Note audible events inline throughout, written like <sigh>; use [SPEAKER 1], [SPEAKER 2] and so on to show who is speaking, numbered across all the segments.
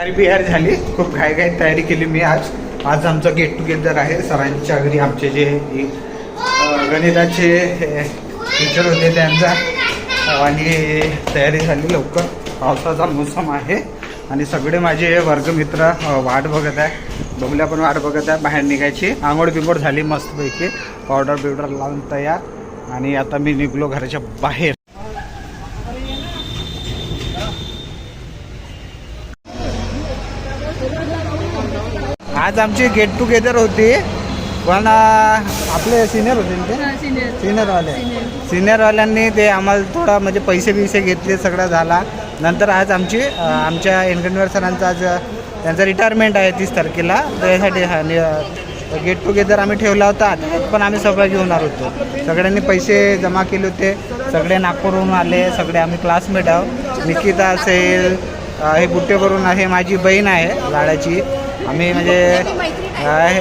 [SPEAKER 1] तयारी बिहार झाली. खूप घाई घाई तयारी केली मी आज. आज आमचं गेट टुगेदर आहे. सरांच्या घरी आमचे जे गणिताचे टीचर होते त्यांचा. आणि तयारी झाली लवकर. पावसाचा मोसम आहे. आणि सगळे माझे वर्गमित्र वाट बघत आहे. बबल्या पण वाट बघत आहे. बाहेर निघायची. आंघोळ बिंगोड झाली मस्तपैकी. पावडर बिवडर लावून तयार. आणि आता मी निघलो घराच्या बाहेर. आज आमची गेट टुगेदर होती. पण आपले सिनियर होते ना ते?
[SPEAKER 2] सिनियर
[SPEAKER 1] सिनियरवाले सिनियरवाल्यांनी ते आम्हाला थोडा म्हणजे पैसे बिसे घेतले सगळं झाला. नंतर आज आमची आमच्या इनकन्व्हर सरांचा आज त्यांचं रिटायरमेंट आहे तीस तारखेला. त्यासाठी गेट टुगेदर आम्ही ठेवला होता. पण आम्ही सगळं घेऊन आलो होतो. सगळ्यांनी पैसे जमा केले होते. सगळे नागपूरहून आले सगळे आम्ही क्लासमेट आहोत. निकिता असेल हे बुट्टेवरून आहे माझी बहीण आहे लाडाची आम्ही म्हणजे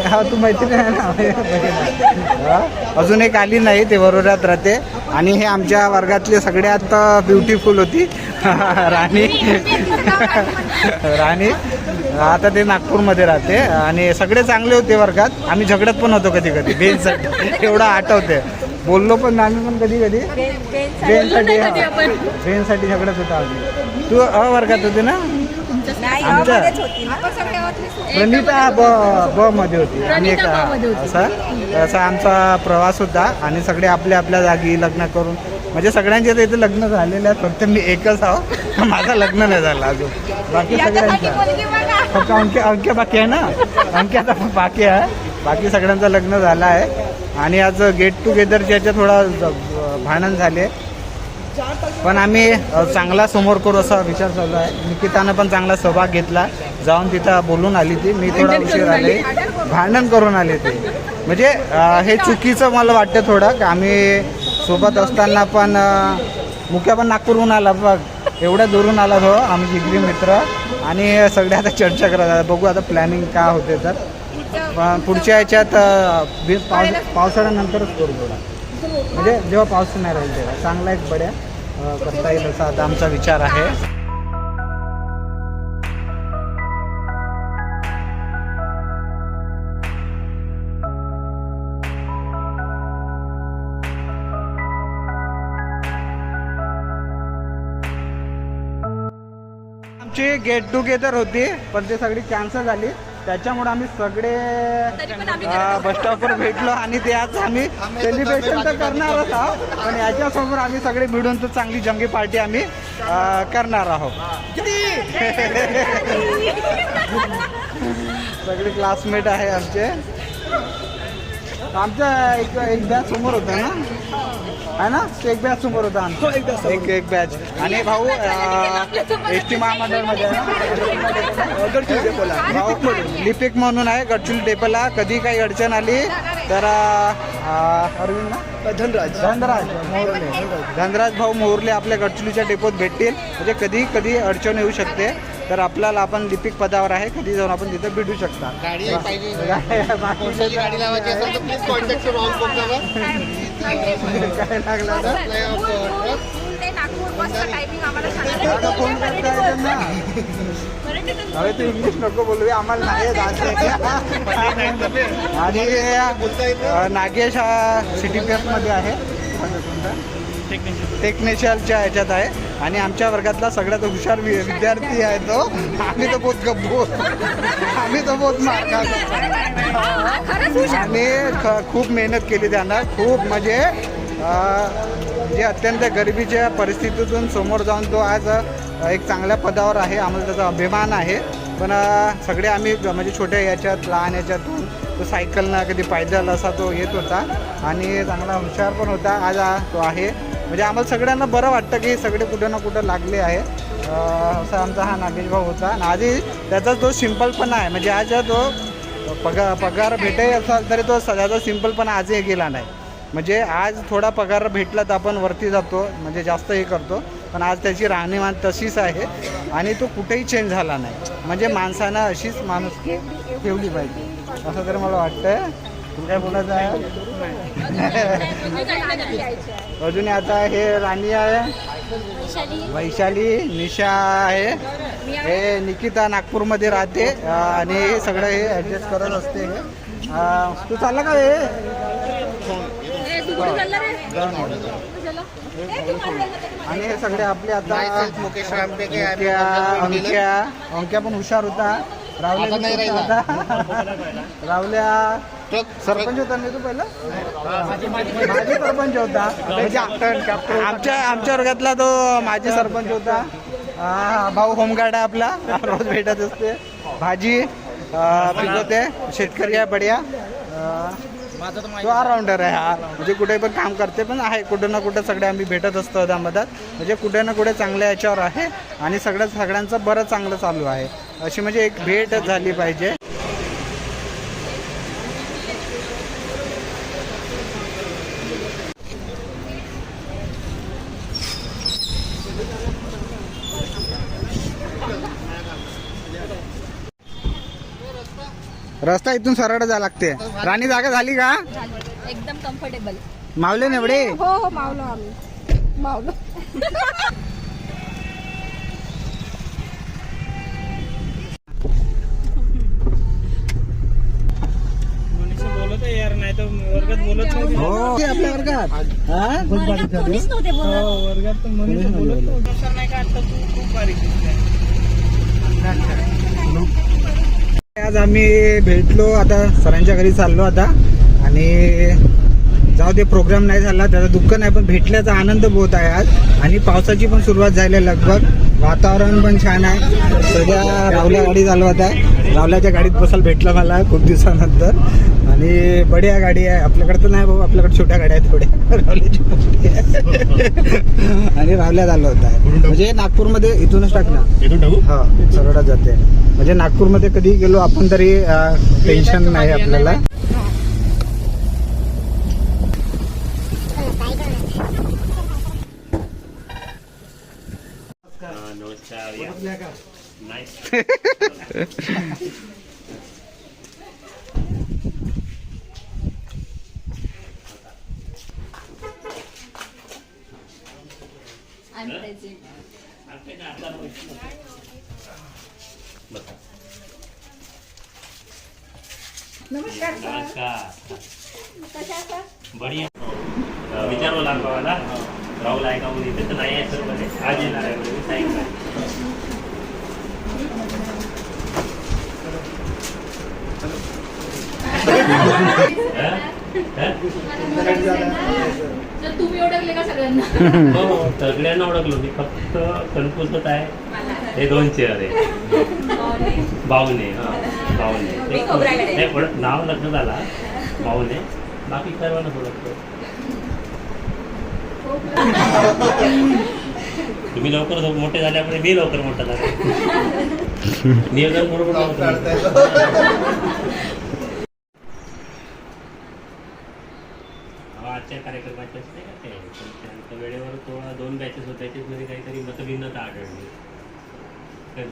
[SPEAKER 1] हा तू मैत्रीण आहे ना? अजून एक आली नाही ते वरोऱ्यात राहते. आणि हे आमच्या वर्गातले सगळ्यात ब्युटिफुल होती. <laughs> राणी. राणी. आता ते नागपूरमध्ये राहते. आणि सगळे चांगले होते वर्गात. आम्ही झगडत पण होतो कधी कधी. बेनसाठी एवढं आठवते. बोललो पण आम्ही पण कधी कधी. बेनसाठी. बेनसाठी झगडत होतो आम्ही. तू अ वर्गात होते ना? आमच्या प्रणिता ब ब मध्ये होती. आणि एक. असा? असा आमचा प्रवास होता आणि सगळे आपल्या आपल्या जागी लग्न करून म्हणजे सगळ्यांचे तर इथे लग्न झालेले आहेत फक्त मी एकच आहो. माझं लग्न नाही झालं अजून. बाकी सगळ्यांचं. फक्त अंक्य अंक्य बाकी आहे ना? अंक्य आता बाकी आहे. बाकी सगळ्यांचं लग्न झालं आहे. आणि आज गेट टुगेदरच्या थोडा भांडण झाले. पण आम्ही चांगला समोर करू असा विचार चालू आहे. निकितानं पण चांगला सहभाग घेतला. जाऊन तिथं बोलून आली ती. मी थोडा उशीर आले. भांडण करून आले ते. म्हणजे हे चुकीचं मला वाटतं थोडं. की आम्ही सोबत असताना पण मुख्य पण नागपूरहून आला. बघ एवढ्या दुरून आला तो आम्ही जिगरी मित्र. आणि सगळे आता चर्चा करत. बघू आता प्लॅनिंग का होते तर. पण पुढच्या याच्यात अ, बी- पावस पावसाळ्यानंतरच करू थोडा. म्हणजे जेव्हा पाऊस नाही राहील तेव्हा. चांगला एक बड्या करता येईल असा आता आमचा विचार आहे. आमची गेट टुगेदर होती पण ती सगळी कॅन्सल झाली. त्याच्यामुळे आम्ही सगळे बस स्टॉपवर भेटलो आणि ते आज आम्ही सेलिब्रेशन तर करणारच आहोत पण याच्यासमोर आम्ही सगळे मिळून तर चांगली जंगी पार्टी आम्ही करणार आहोत. सगळे क्लासमेट आहे आमचे. आमचा एक एक बॅच समोर होता ना? आहे ना? एक बॅच समोर होता आमचा. एक एक बॅच आणि भाऊ एस टी महामंडळमध्ये आहे ना? गडचिरोली डेपोला भाऊ लिपिक म्हणून आहे गडचिरोली डेपोला कधी काही अडचण आली तर अरविंद ना?
[SPEAKER 3] धनराज.
[SPEAKER 1] धनराज. मोहरले धनराज भाऊ मोहरले आपल्या गडचिरोलीच्या डेपोत भेटतील. म्हणजे कधी कधी अडचण येऊ शकते. तर आपल्याला आपण लिपिक पदावर आहे कधी जाऊन आपण तिथे भेटू शकता.
[SPEAKER 3] गाडी पाहिजे.
[SPEAKER 1] बाकी
[SPEAKER 3] कोणत्याची गाडी लावायची असेल तर प्लीज कॉन्टॅक्ट रॉंग
[SPEAKER 1] काय लागलं तर? आता फोन करता येतं ना. अरे तू इंग्लिश नको बोलू. आम्हाला नाही येत. आणि अं, नागेश हा सिटी मध्ये आहे. टेक्निशियनच्या ह्याच्यात आहे. आणि आमच्या वर्गातला सगळ्यात हुशार वि- विद्यार्थी आहे तो. आम्ही तर बहुत गप्पू. आम्ही तर बहुत मार आणि ख- खूप मेहनत केली त्यांना. खूप म्हणजे जे अत्यंत गरिबीच्या परिस्थितीतून समोर जाऊन तो आज एक चांगल्या पदावर आहे आम्हाला त्याचा अभिमान आहे. पण सगळे आम्ही म्हणजे छोट्या याच्यात लहान याच्यातून तो सायकलनं कधी पायदल असा तो येत होता. आणि चांगला हुशार पण होता. आज तो आहे. म्हणजे आम्हाला सगळ्यांना बरं वाटतं की सगळे कुठं ना कुठं लागले आहे असा आमचा हा नागेश भाऊ होता. आणि आधी त्याचा जो सिम्पलपणा आहे म्हणजे आज तो पगार पगार भेटे असाल तरी तो सध्याचा सिम्पलपणा आजही गेला नाही. म्हणजे आज थोडा पगार भेटला तर आपण वरती जातो म्हणजे जास्त हे करतो. पण आज त्याची राहणीमान तशीच आहे आणि तो कुठेही चेंज झाला नाही. म्हणजे माणसानं अशीच माणूस ठेवली पाहिजे. असं तर मला वाटतं तुला काय? बोलायचं आहे अजून आता हे राणी आहे वैशाली निशा आहे हे निकिता नागपूरमध्ये राहते आणि हे सगळं हे ऍडजस्ट करत असते हे. तू चालला का हे आणि हे सगळे आपले आता
[SPEAKER 3] मुकेश
[SPEAKER 1] अंक्या. अंक्या पण हुशार होता रावल्या
[SPEAKER 3] आता.
[SPEAKER 1] रावल्या
[SPEAKER 3] ट्रक
[SPEAKER 1] सरपंच होता नाही तू पहिला? माजी सरपंच होता. म्हणजे आमच्या आमच्या वर्गातला तो माजी सरपंच होता. हा, भाऊ होमगार्ड आहे आपला. रोज भेटत असते. भाजी पिकवते. शेतकरी आहे बढिया. तो ऑलराऊंडर आहे हा. म्हणजे कुठे पण काम करते पण आहे. कुठं ना कुठं सगळे आम्ही भेटत असतो त्यामध्ये म्हणजे कुठे ना कुठे चांगल्या याच्यावर आहे. आणि सगळ्या सगळ्यांचं बरं चांगलं चालू आहे. अशी म्हणजे एक भेट झाली पाहिजे. रस्ता इथून सरळ जा लागते. राणी जागा झाली का?
[SPEAKER 2] एकदम कम्फर्टेबल
[SPEAKER 1] मावले नेवडे
[SPEAKER 2] हो हो मावलो आम्ही. मावलो.
[SPEAKER 1] हो. आपल्या वर्गात? हा?
[SPEAKER 2] कोणीच नव्हते बोलत.
[SPEAKER 1] नाही बोलत. आज आम्ही भेटलो आता सरांच्या घरी चाललो आता. आणि जाऊ दे प्रोग्राम नाही झाला त्याचा दुःख नाही पण भेटल्याचा आनंद बहुत आहे आज. आणि पावसाची पण सुरुवात झाली आहे लगभग. वातावरण पण छान आहे. सध्या रावल्या गाडी चालवत आहे. रावल्याच्या गाडीत बसायला भेटलं मला खूप दिवसानंतर. आणि बढिया गाडी आहे. आपल्याकडे तर नाही भाऊ आपल्याकडे छोट्या गाड्या आहेत थोड्या. <laughs> रावल्याची मोठी आहे. <laughs> आणि रावल्या झालं होत आहे म्हणजे नागपूरमध्ये इथूनच टाक ना
[SPEAKER 3] इथून टाकू?
[SPEAKER 1] हा जाते. म्हणजे नागपूरमध्ये कधी गेलो आपण तरी टेन्शन नाही आपल्याला.
[SPEAKER 4] नमस्कार या नाईस नमस्कार बढिया. अं, विचारवं लागलं मला. राहुल आहे का? मुली तर नाही आहे सर आज येणार आहे म्हणे मी सायंकाळी हं? हं?
[SPEAKER 2] तर तुम्ही ओळखले का सगळ्यांना?
[SPEAKER 4] हो सगळ्यांना ओळखलो मी. फक्त कन्फ्युजच आहे. हे दोन चेअर आहे बावने हा बावने
[SPEAKER 2] मी
[SPEAKER 4] ओळख- नाव लग्न झाला. बावने बाकी सर्वांना ओळखतो. तुम्ही लवकर मोठे झाल्यामुळे मी लवकर मोठा झाला. <laughs> नियोजन बरोबर लावतो. हा, आजच्या कार्यक्रमाचे असते का ते? पण त्यांच्या वेळेवर तो दोन बॅचेस होत्या त्याच्यामध्ये काहीतरी मतभिन्नता आढळली. तर,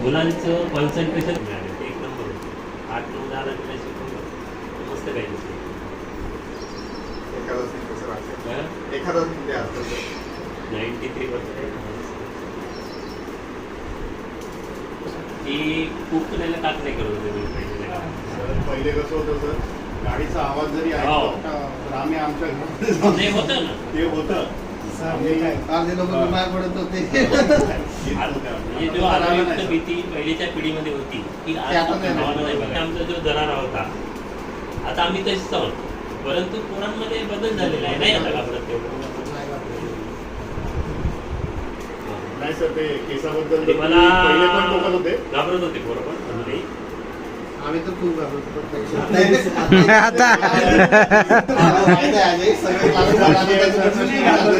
[SPEAKER 4] मुलांचं कॉन्सन्ट्रेशन एक नंबर होतं. आठ नऊ दहा लागले शिकवलं मस्त काही दिसतं नाईन्टी थ्री पर्सेंट ती खूप तुला काक नाही करत
[SPEAKER 5] सर, पहिले कसं होतं सर गाडीचा आवाज जरी ऐकला
[SPEAKER 4] हो.
[SPEAKER 5] तर आम्ही आमच्या
[SPEAKER 4] नाही होतं ना.
[SPEAKER 5] ते होतं.
[SPEAKER 4] आता
[SPEAKER 5] होत्या. <laughs>
[SPEAKER 4] म्हणजे जो आरोग्य भीती पहिलीच्या पिढीमध्ये होती की आज
[SPEAKER 3] ते.
[SPEAKER 4] आमचा जो दरारा होता. आता आम्ही तसेच आहोत. परंतु पोरांमध्ये बदल झालेला आहे नाही आता घाबरत तेवढं
[SPEAKER 5] नाही सर ते केसाबद्दल
[SPEAKER 4] आणि
[SPEAKER 5] तर
[SPEAKER 4] मला
[SPEAKER 5] पहिले पण टोकत होते.
[SPEAKER 4] घाबरत होते बरोबर अजूनही.
[SPEAKER 3] आम्ही तर खूप घाबरतो
[SPEAKER 1] आता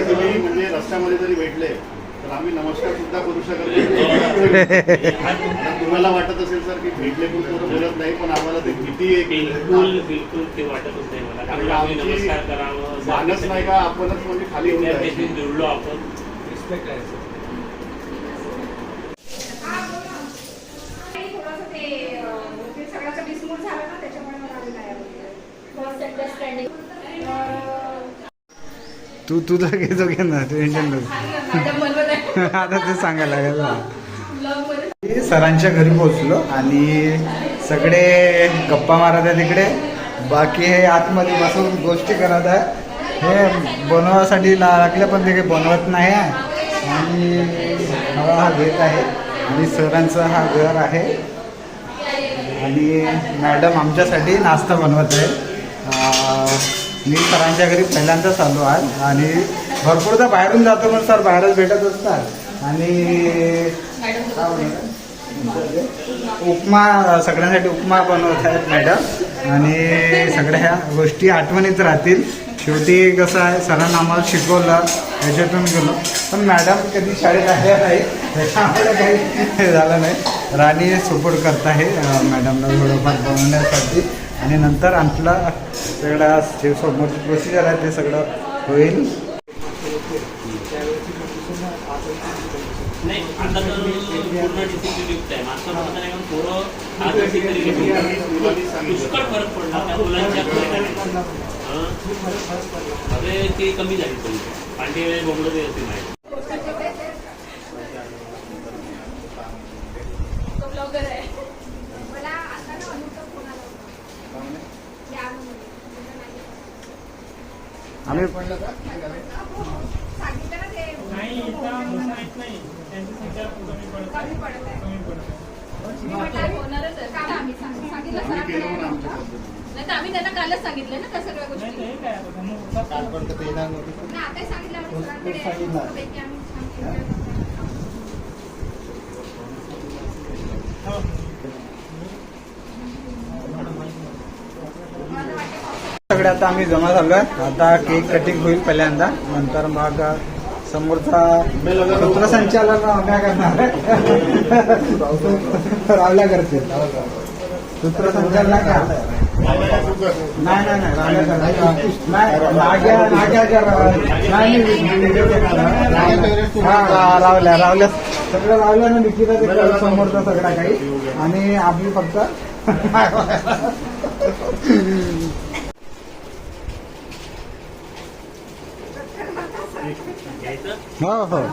[SPEAKER 5] तुम्ही म्हणजे रस्त्यामध्ये जरी भेटले तर आम्ही नमस्कार सुद्धा करू शकत तुम्हाला वाटत असेल सर की भेटले पण बोलत नाही पण आम्हाला ते भीती एक
[SPEAKER 4] बिलकुल बिलकुल ते वाटतच नाही मला. कारण आम्ही
[SPEAKER 5] आमची
[SPEAKER 4] नमस्कार करावं
[SPEAKER 5] मानस नाही का आपणच म्हणजे खाली होऊन
[SPEAKER 4] जुळलो आपण.
[SPEAKER 2] सगळ्याचा डिस्मूट झाला ना understanding.
[SPEAKER 1] तू तुझं <laughs> घेतो घे ना टेन्शन आता ते सांगायला लागेल सरांच्या घरी पोहोचलो आणि सगळे गप्पा मारत आहे तिकडे बाकी हे आतमध्ये बसून गोष्टी करत आहे हे बनवासाठी लागले पण ते काही बनवत नाही आहे. आणि हा हा घेत आहे. आणि सरांचं हा घर आहे. आणि मॅडम आमच्यासाठी नाश्ता बनवत आहे मी सरांच्या घरी पहिल्यांदाच आलो आज आणि भरपूरदा बाहेरून जातो पण सर बाहेरच भेटत असतात. आणि उपमा सगळ्यांसाठी उपमा बनवत आहेत मॅडम आणि सगळ्या ह्या गोष्टी आठवणीत राहतील. शेवटी कसं आहे सरांना आम्हाला शिकवलं ह्याच्यातून गेलो. पण मॅडम कधी शाळेत आल्या नाही त्याच्यामुळे काही झालं नाही. राणी सपोर्ट करत आहे मॅडमला थोडंफार बनवण्यासाठी. आणि नंतर आमला सगळा जे समोरची प्रोसिजर आहे ते सगळं होईल.
[SPEAKER 4] नाही आता तर पूर्ण आहे. नाही पण पोरं पुष्कळ फरक पडला. त्या मुलांच्या अरे ते कमी झाली थोडी. पांढरी बोंबलं ते नाही
[SPEAKER 2] तो ब्लॉगर आहे मला आता ना अनुचा फोन आला होता या म्हणून.
[SPEAKER 1] आम्ही
[SPEAKER 2] सांगितलं ना ते कमी पडत आहे मी म्हटलं होणारच आहे आम्ही आम्ही त्यांना कालच सांगितलं ना त्या सगळ्या गोष्टी.
[SPEAKER 3] कालपर्यंत ते येणार नव्हते.
[SPEAKER 2] नाही, आता सांगितलं आम्ही सरांकडे आहे. मस्तपैकी आम्ही छान केलं.
[SPEAKER 1] सगळे आता आम्ही जमा झालो आहे आता केक कटिंग होईल पहिल्यांदा. नंतर मग समोरचा सूत्रसंचालन काय करणार? रावल्या करते सूत्रसंचालन का नाही नाही नाही रावल्या करणार. नाही नाही रावल्या रावल्या सगळं रावल्यानं निकिता ते समोरचा सगळा काही. आणि आपली फक्त
[SPEAKER 4] घ्यायचं
[SPEAKER 1] हो हो
[SPEAKER 2] ट्युशन, हे, आता फॅमिलीला वेळ द्या. मस्त फिरायला जा
[SPEAKER 4] मग आता चालू तेच काम <laughs> <laughs>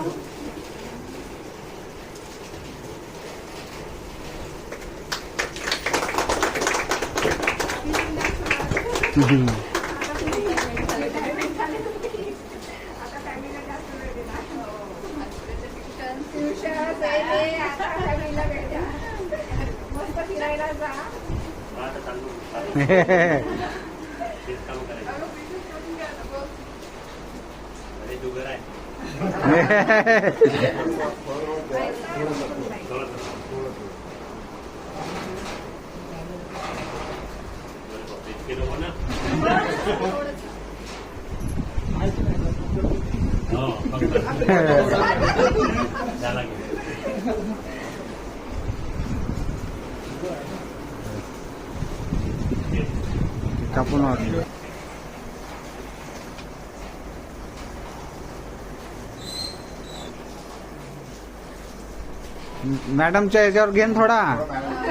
[SPEAKER 4] करायचं. अरे जुगर आहे.
[SPEAKER 1] Tá Capão मॅडमच्या याच्यावर घेन थोडा.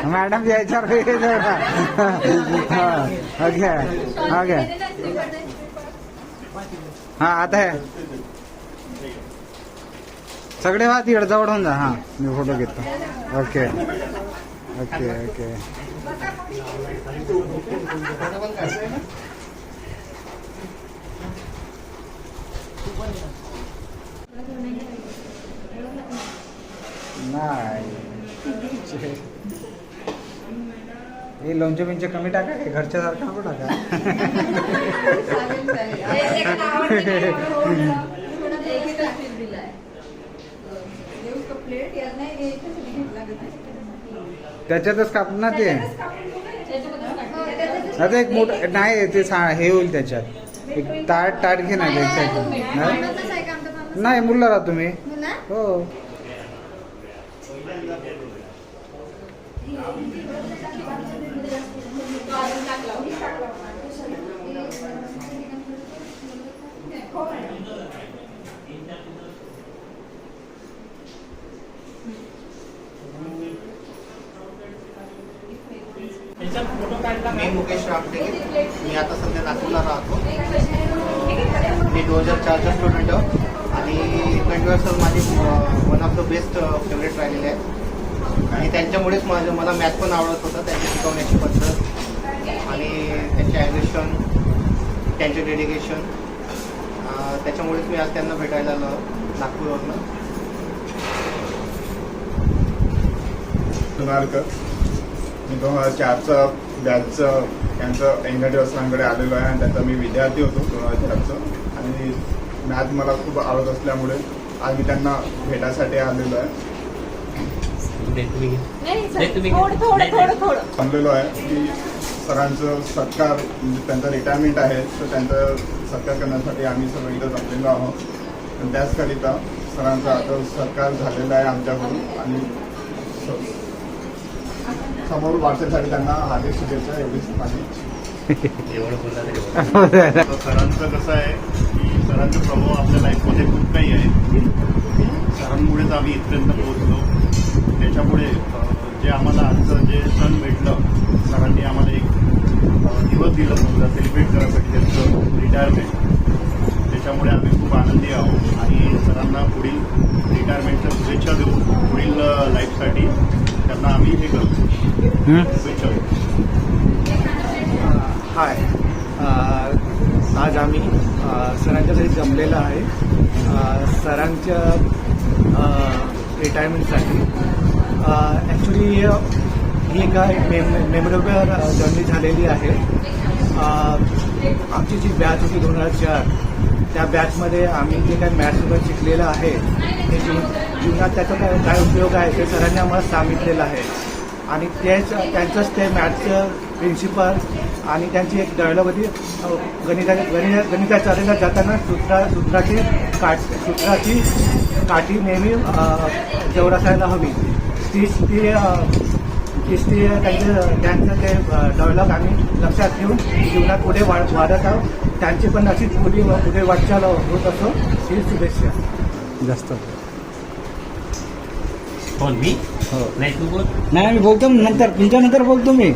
[SPEAKER 1] मॅडमच्या याच्यावर घे थोडा. हा, ओके ओके. हा आता आहे सगळे वा तिकडे जवळ होऊन जा. हा मी फोटो घेतो. Okay okay okay. नाही. हे लोणचे बिंचे कमी टाका हे घरच्या सारखं नको टाका? त्याच्यातच काप ना ते. आता एक मोठं नाही ते हे होईल त्याच्यात. एक ताट ताट घे ना नाही मुलं राहा तुम्ही. हो.
[SPEAKER 3] मी मुकेश रामटेके. मी आता सध्या नागपूरला राहतो. मी दोन हजार चारचा स्टुडंट आणि गंडवार सर माझी one of the best favourite राहिलेले आहेत. आणि त्यांच्यामुळेच माझं मला मॅथ पण आवडत होतं. त्यांची शिकवण्याची पद्धत आणि त्यांचे ॲग्रेशन त्यांचे डेडिकेशन त्याच्यामुळेच मी आज त्यांना भेटायला आलो नागपूरवरनं.
[SPEAKER 6] मी दोन हजार चारचं बॅचचं त्यांचं एंगडी सरांकडे आलेलो आहे आणि त्याचा मी विद्यार्थी होतो दोन हजार चारचं. आणि मॅथ मला खूप आवडत असल्यामुळे आज मी त्यांना भेटायसाठी आलेलो आहे. थांबलेलो आहे की सरांचं सत्कार म्हणजे त्यांचं रिटायरमेंट आहे तर त्यांचं सत्कार करण्यासाठी आम्ही सर्व इथं जमलेलो आहोत. आणि त्याचकरिता सरांचा आता सत्कार झालेला आहे आमच्याकडून आणि समोर वाटण्यासाठी त्यांना हार्दिक शुभेच्छा एवढीच माझी.
[SPEAKER 5] सरांचं कसं आहे की सरांचा प्रभाव आपल्या लाईफमध्ये खूप काही आहे सरांमुळेच आम्ही इथपर्यंत पोहोचलो. त्याच्यामुळे जे आम्हाला आजचं जे सण भेटलं सरांनी आम्हाला एक दिवस दिलं. समजा सेलिब्रेट करायसाठी त्यांचं रिटायरमेंट त्याच्यामुळे आम्ही खूप आनंदी आहोत. आणि सरांना पुढील रिटायरमेंटच्या शुभेच्छा देऊ पुढील लाईफसाठी त्यांना आम्ही हे करतो.
[SPEAKER 7] हाय. आज आम्ही सरांच्या घरी जमलेलं आहे. सरांच्या रिटायरमेंटसाठी ॲक्च्युली ही काय मेम मेमोरेबल जर्नी झालेली आहे. आमची जी बॅच होती दोन हजार चार त्या बॅचमध्ये आम्ही जे काही मॅथ्स वगैरे शिकलेलं आहे ते जीव जीवनात त्याचा काय काय उपयोग आहे ते सरांनी आम्हाला सांगितलेलं आहे. आणि तेच त्यांचंच ते मॅथ्सचं प्रिन्सिपल आणि त्यांची एक डायलॉग होती गणिता गणित गणिताच्या जाताना सूत्रा सूत्राची काट सूत्राची काठी नेहमी जवळ असायला हवी. तीच ती ती त्यांचं त्यांचं ते डायलॉग आम्ही लक्षात ठेवून जीवनात पुढे वाढ वाढत आहोत. त्यांची पण अशीच पुढे पुढे वाटचाल होत असो. ही शुभेच्छा.
[SPEAKER 1] जास्त.
[SPEAKER 4] कोण मी?
[SPEAKER 1] हो.
[SPEAKER 4] नाही तू बोल.
[SPEAKER 1] नाही मी बोलतो नंतर तुमच्या नंतर बोलतो मी.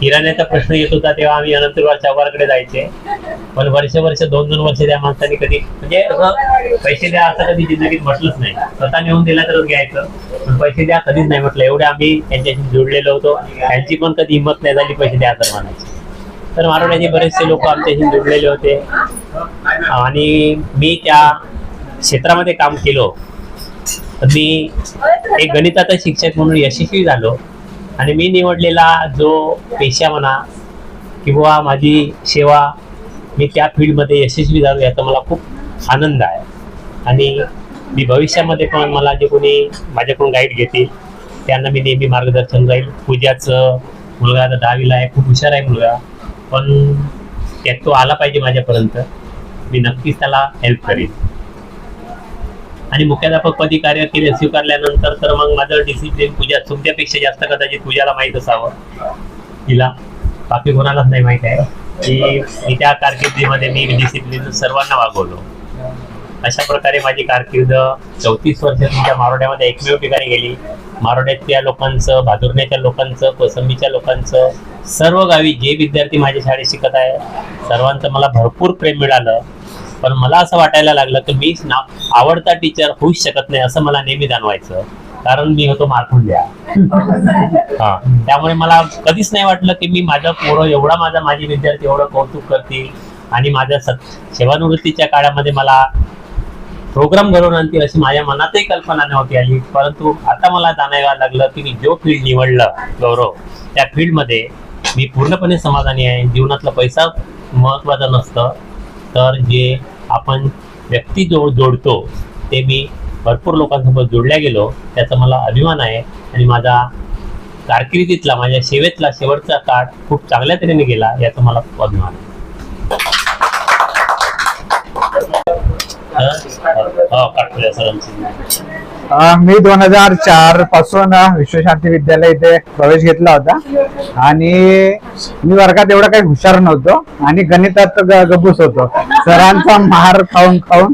[SPEAKER 4] किराण्याचा प्रश्न येत होता तेव्हा आम्ही अनंतराव चौकाकडे जायचे. पण वर्ष वर्ष दोन दोन वर्ष त्या माणसाने कधी म्हणजे असं पैसे द्या असं कधी जिंदगीत म्हटलंच नाही. स्वतः नेऊन दिला तरच घ्यायचं. पण पैसे द्या कधीच नाही म्हटलं. एवढे आम्ही त्यांच्याशी जोडलेलो होतो. त्यांची पण कधी हिंमत नाही झाली पैसे द्या तर म्हणायची. तर मारोड्याचे बरेचसे लोक आमच्याशी जोडलेले होते. आणि मी त्या क्षेत्रामध्ये काम केलो. तर मी एक गणिताचा शिक्षक म्हणून यशस्वी झालो. आणि मी निवडलेला जो पेशा म्हणा किंवा माझी सेवा मी त्या फील्डमध्ये यशस्वी झालो याचा मला खूप आनंद आहे. आणि मी भविष्यामध्ये पण मला जे कोणी माझ्याकडून गाईड घेतील त्यांना मी नेहमी मार्गदर्शन जाईल पूजाचं मुलगा आता दहावीला आहे खूप हुशार आहे मुलगा पण त्यात तो आला पाहिजे माझ्यापर्यंत. मी नक्कीच त्याला हेल्प करीन. आणि मुख्याध्यापकपदी कार्य केले स्वीकारल्यानंतर तर मग माझं डिसिप्लिन पूजा तुमच्यापेक्षा जास्त कदाचित पूजाला माहीत असावं. तिला. बाकी कोणालाच नाही माहीत आहे. की मी त्या कारकिर्दीमध्ये मी डिसिप्लिन सर्वांना वागवलो. अशा प्रकारे माझी कारकीर्द चौतीस वर्ष तुमच्या मारोड्यामध्ये एकमेव ठिकाणी गेली. मारोड्यातल्या लोकांचं भादुर्ण्याच्या लोकांचं कोसंबीच्या लोकांचं सर्व गावी जे विद्यार्थी माझ्या शाळेत शिकत आहे सर्वांचं मला भरपूर प्रेम मिळालं. पण मला असं वाटायला लागलं की मी ना आवडता टीचर होऊच शकत नाही असं मला नेहमी जाणवायचं. कारण मी होतो मारखुंड्या हा. त्यामुळे मला कधीच नाही वाटलं की मी माझं पोरं एवढा माझा माझी विद्यार्थी एवढं कौतुक करतील आणि माझ्या सेवानिवृत्तीच्या काळामध्ये मला प्रोग्राम घडवून आणतील अशी माझ्या मनातही कल्पना नव्हती आली. परंतु आता मला जाणायला लागलं की मी जो फील्ड निवडलं गौरव त्या फील्डमध्ये मी पूर्णपणे समाधानी आहे. जीवनातला पैसा महत्त्वाचा नसतं. तर जे आपण व्यक्ती जो जोडतो ते मी भरपूर लोकांसोबत जोडल्या गेलो. त्याचा मला अभिमान आहे आणि माझा कारकिर्दीतला माझ्या सेवेतला शेवटचा काळ खूप चांगल्या तऱ्हेने गेला याचा मला अभिमान आहे. हो काटकुल्या सरांची.
[SPEAKER 8] मी दोन हजार चारपासून अ, विश्वशांती विद्यालय इथे प्रवेश घेतला होता. आणि मी वर्गात एवढा काही हुशार नव्हतो आणि गणितात ग- गबूस होतो. सरांचा मार खाऊन खाऊन.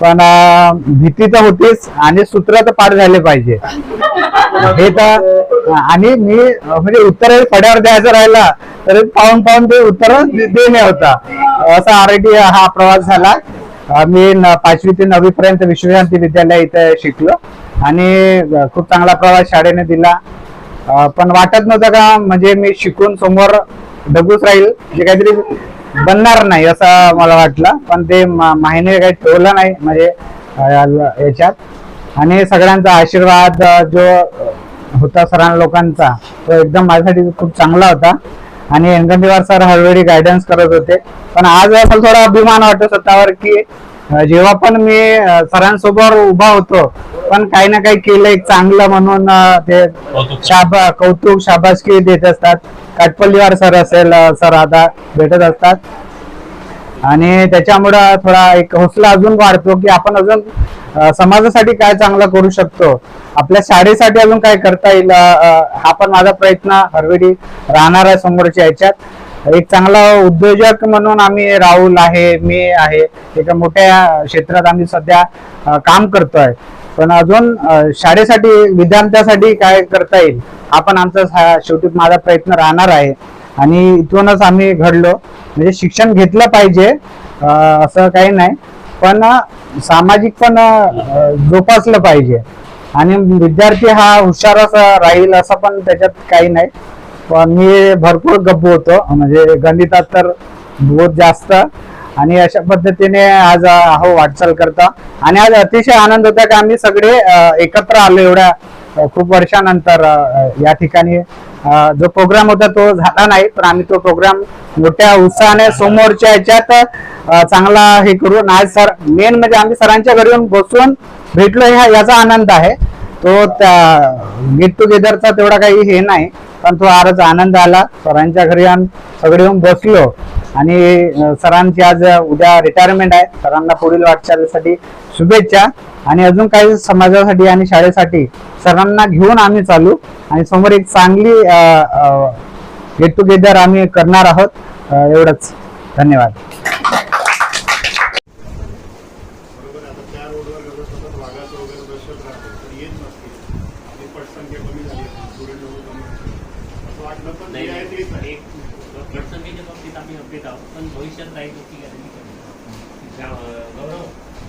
[SPEAKER 1] पण अं, भीती तर होतीच आणि सूत्र तर पाठ झाले पाहिजे. हे तर आणि मी अं, म्हणजे उत्तर फड्यावर द्यायचं राहिला तर पाहून पाहून ते उत्तर देणे होता. असा आरडी हा प्रवास झाला. मी पाचवी ते नववी पर्यंत विश्वशांती विद्यालय इथे शिकलो. आणि खूप चांगला प्रवास शाळेने दिला. पण वाटत नव्हतं का म्हणजे मी शिकून समोर डगूच राहील जे काहीतरी बनणार नाही असं मला वाटलं. पण ते माहिने माहीने काही ठेवलं नाही म्हणजे याच्यात. आणि सगळ्यांचा आशीर्वाद जो होता सरां लोकांचा तो एकदम माझ्यासाठी खूप चांगला होता. आणि एनगंदीवार सर हळूहळू गायडन्स करत होते. पण आज मला थोडा अभिमान वाटतो स्वतःवर की जेव्हा पण मी सरांसोबत उभा होतो पण काही ना काही केलं एक चांगलं म्हणून ते शाबा कौतुक शाबासकी देत असतात. काटपल्लीवार सर असेल सर आता भेटत असतात. आणि त्याच्यामुळं थोडा एक हौसला अजून वाढतो की आपण अजून समाजासाठी काय चांगलं करू शकतो? आपल्या शाळेसाठी अजून काय करता येईल? हा पण माझा प्रयत्न हरवेळी राहणार आहे समोरच्या याच्यात. एक चांगला उद्योजक म्हणून आम्ही राहुल आहे मी आहे. एका मोठ्या क्षेत्रात आम्ही सध्या काम करतोय. पण अजून शाळेसाठी विद्यार्थ्यासाठी काय करता येईल? हा पण आमचा शेवटी माझा प्रयत्न राहणार आहे. आणि इथूनच आम्ही घडलो. म्हणजे शिक्षण घेतलं पाहिजे असं काही नाही. पण सामाजिक पण जोपासलं पाहिजे. आणि विद्यार्थी हा हुशार असा राहील असं पण त्याच्यात काही नाही. पण मी भरपूर गप्पू होतो. म्हणजे गणितात तर बहुत जास्त. आणि अशा पद्धतीने आज अं, हो वाटचाल करता. आणि आज अतिशय आनंद होता की आम्ही सगळे एकत्र आलो एवढ्या खूप वर्षानंतर या ठिकाणी. जो प्रोग्राम होता तो झाला नाही पण आम्ही तो प्रोग्राम मोठ्या उत्साहाने समोरच्या याच्यात चांगला हे करून आज सर मेन म्हणजे आम्ही सरांच्या घरी येऊन बसून भेटलो ह्या याचा आनंद आहे. तो त्या गेट टुगेदरचा तेवढा काही हे नाही पण तो आरच आनंद आला. सरांच्या घरी आम्ही सगळे येऊन बसलो. आणि सरांची आज उद्या रिटायरमेंट आहे. सरांना पुढील वाटचालीसाठी शुभेच्छा. आणि अजून काही समाजासाठी आणि शाळेसाठी सरांना घेऊन आम्ही चालू. आणि समोर एक चांगली गेट टुगेदर आम्ही करणार आहोत. एवढंच. धन्यवाद.
[SPEAKER 4] गौरव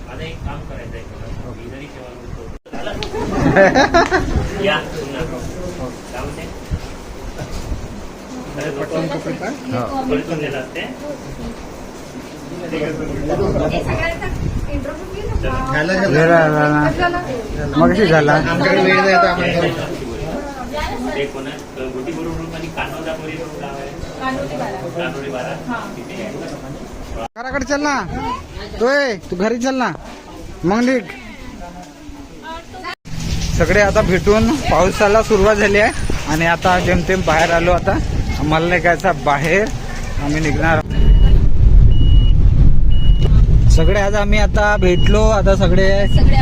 [SPEAKER 4] माझं एक काम करायचं आहे <laughs> <laughs> या. काय म्हणते?
[SPEAKER 1] मग झाला
[SPEAKER 3] आमच्याकडे वेळ नाही तर आम्हाला
[SPEAKER 4] ते कोणा गोटी बरोबर आणि कानोदा पर्यंत गाव आहे
[SPEAKER 9] कानोली बारा.
[SPEAKER 4] कानोडी बारा
[SPEAKER 9] हा.
[SPEAKER 4] तिथे आहे.
[SPEAKER 2] घराकडे चल ना तू घरी चल ना मग निघ सगळे आता भेटून पावसाला सुरुवात झाली आहे. आणि आता जेमतेम बाहेर आलो आता. आम्हाला नाही कायचा बाहेर. आम्ही निघणार. सगळे आज आम्ही आता भेटलो. आता सगळे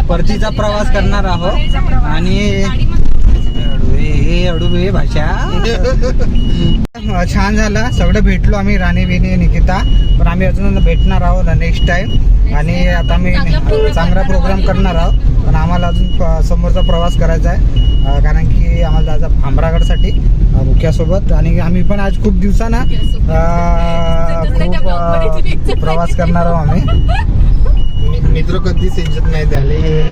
[SPEAKER 2] परतीचा प्रवास करणार आहोत. आणि अडुवे अडुवे भाषा. <laughs> छान झाला. सगळं भेटलो आम्ही राणी बिनी निकिता. पण आम्ही अजून भेटणार आहोत नेक्स्ट टाइम आणि आता आम्ही चांगला प्रोग्राम करणार आहोत. पण आम्हाला अजून समोरचा प्रवास करायचा आहे. कारण की आम्हाला जायचं भामरागडसाठी अं, मुख्यासोबत आणि आम्ही पण आज खूप दिवसानं खूप प्रवास करणार आहोत आम्ही.
[SPEAKER 3] मित्र कधीच यांच्यात नाही झाले.